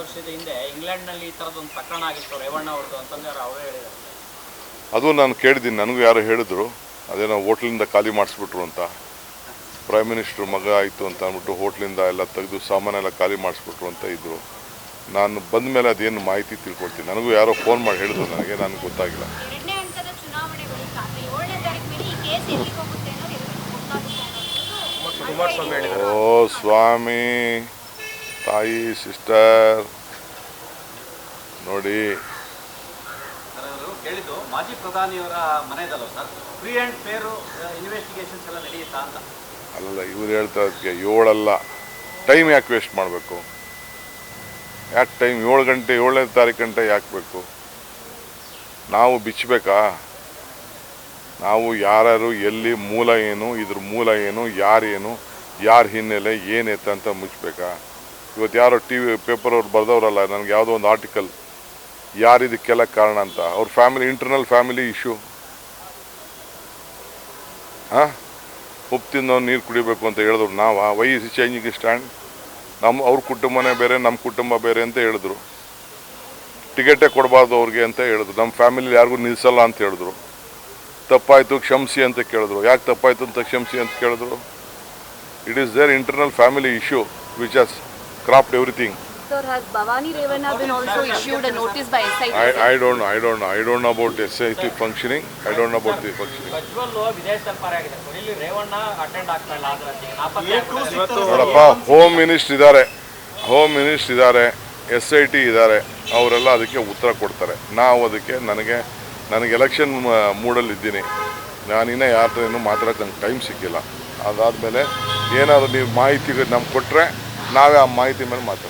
ವರ್ಷದ ಹಿಂದೆ ಇಂಗ್ಲೆಂಡ್ನಲ್ಲಿ ಈ ಥರದೊಂದು ಪ್ರಕರಣ ಆಗಿತ್ತು ರೇವಣ್ಣ ಅವ್ರದ್ದು ಅಂತಂದ್ರೆ ಅವರೇ ಹೇಳಿದ್ದಾರೆ. ಅದು ನಾನು ಕೇಳಿದ್ದೀನಿ ನನಗೂ ಯಾರು ಹೇಳಿದ್ರು ಅದೇನೋ ಹೋಟ್ಲಿಂದ ಖಾಲಿ ಮಾಡಿಸ್ಬಿಟ್ರು ಅಂತ. ಪ್ರೈಮ್ ಮಿನಿಸ್ಟ್ರ್ ಮಗ ಆಯಿತು ಅಂತ ಅಂದ್ಬಿಟ್ಟು ಹೋಟ್ಲಿಂದ ಎಲ್ಲ ತೆಗೆದು ಸಾಮಾನೆಲ್ಲ ಖಾಲಿ ಮಾಡಿಸ್ಬಿಟ್ರು ಅಂತ ಇದ್ದರು ನಾನು ಬಂದ ಮೇಲೆ ಅದೇನು ಮಾಹಿತಿ ತಿಳ್ಕೊಳ್ತೀನಿ. ನನಗೂ ಯಾರೋ ಫೋನ್ ಮಾಡಿ ಹೇಳಿದ್ರು ನನಗೆ ನನಗೆ ಗೊತ್ತಾಗಿಲ್ಲ. ಓ ಸ್ವಾಮಿ. ತಾಯಿ ಸಿಸ್ಟರ್ ನೋಡಿ. ಕೇಳಿದ್ದು ಮಾಜಿ ಪ್ರಧಾನಿಯವರ ಮನೆಯದಲ್ಲ ಸರ್? ಫ್ರೀ ಆ್ಯಂಡ್ ಫೇರು ಇನ್ವೆಸ್ಟಿಗೇಷನ್ಸ್ ಎಲ್ಲ ನಡೆಯುತ್ತಾ ಅಂತ. ಅಲ್ಲ ಇವ್ರು ಹೇಳ್ತಾ ಇದಕ್ಕೆ ಏಳಲ್ಲ. ಟೈಮ್ ಯಾಕೆ ವೇಸ್ಟ್ ಮಾಡಬೇಕು? ಯಾಕೆ ಟೈಮ್ ಏಳು ಗಂಟೆ ಏಳನೇ ತಾರೀಕು ಗಂಟೆ ಯಾಕೆ ಬೇಕು? ನಾವು ಬಿಚ್ಚಬೇಕಾ ನಾವು ಯಾರ್ಯಾರು ಎಲ್ಲಿ ಮೂಲ ಏನು ಇದ್ರ ಮೂಲ ಏನು ಯಾರೇನು ಯಾರ ಹಿನ್ನೆಲೆ ಏನೈತೆ ಅಂತ ಮುಚ್ಚಬೇಕಾ ಇವತ್ತು ಯಾರೋ ಟಿ ವಿ ಪೇಪರ್ ಅವ್ರು ಬರೆದವರಲ್ಲ, ನನಗೆ ಯಾವುದೋ ಒಂದು ಆರ್ಟಿಕಲ್ ಯಾರು ಇದಕ್ಕೆಲ್ಲ ಕಾರಣ ಅಂತ. ಅವ್ರ ಫ್ಯಾಮಿಲಿ ಇಂಟರ್ನಲ್ ಫ್ಯಾಮಿಲಿ ಇಶ್ಯೂ ಹಾಂ? ಉಪ್ಪು ತಿಂದವ್ನು ನೀರು ಕುಡಿಬೇಕು ಅಂತ ಹೇಳಿದ್ರು ನಾವು? ವೈ ಇಸ್ ಚೇಂಜಿಂಗ್ ಸ್ಟ್ಯಾಂಡ್ ನಮ್ಮ ಅವ್ರ ಕುಟುಂಬನೇ ಬೇರೆ ನಮ್ಮ ಕುಟುಂಬ ಬೇರೆ ಅಂತ ಹೇಳಿದ್ರು. ಟಿಕೆಟೇ ಕೊಡಬಾರ್ದು ಅವ್ರಿಗೆ ಅಂತ ಹೇಳಿದ್ರು. ನಮ್ಮ ಫ್ಯಾಮಿಲಿ ಯಾರಿಗೂ ನಿಲ್ಲಿಸಲ್ಲ ಅಂತ ಹೇಳಿದ್ರು. ತಪ್ಪಾಯಿತು, ಕ್ಷಮಿಸಿ ಅಂತ ಕೇಳಿದ್ರು. ಯಾಕೆ ತಪ್ಪಾಯಿತು ಅಂತ ಕ್ಷಮಿಸಿ ಅಂತ ಕೇಳಿದ್ರು? It is there internal family issue which has cropped everything Sir, has Bhavani Revanna been also issued a notice by SIT? I don't know about the functioning Prajwal ವಿದೇಶದಲ್ಲಿ ಪರಾಗಿದೆ ಸರ್ ಇಲ್ಲಿ ರೇವಣ್ಣ ಅಟೆಂಡ್ ಆಗ್ತಾ ಇಲ್ಲ ಆದ್ರೆ ನಾಪತ್ತೆ ಆಗ್ತಾ ಇದೆ. ನೋಡಪ್ಪ ಹೋಮ್ ಮಿನಿಸ್ಟರ್ ಇದ್ದಾರೆ. ಹೋಮ್ ಮಿನಿಸ್ಟರ್ ಇದ್ದಾರೆ ಎಸ್ ಐ ಟಿ ಇದ್ದಾರೆ. ಅವರೆಲ್ಲ ಅದಕ್ಕೆ ಉತ್ತರ ಕೊಡ್ತಾರೆ. ನಾವು ಅದಕ್ಕೆ ನನಗೆ ನನಗೆ ಎಲೆಕ್ಷನ್ ಮೂಡಲ್ಲಿದ್ದೀನಿ. ನಾನಿನ್ನ ಯಾರ ಹತ್ರ ಇನ್ನೂ ಮಾತಾಡೋಕ್ಕೆ ನಂಗೆ ಟೈಮ್ ಸಿಕ್ಕಿಲ್ಲ. ಅದಾದಮೇಲೆ ಏನಾದರೂ ನೀವು ಮಾಹಿತಿ ನಮ್ಗೆ ಕೊಟ್ಟರೆ ನಾವೇ ಆ ಮಾಹಿತಿ ಮೇಲೆ ಮಾತಾಡ್ತೀವಿ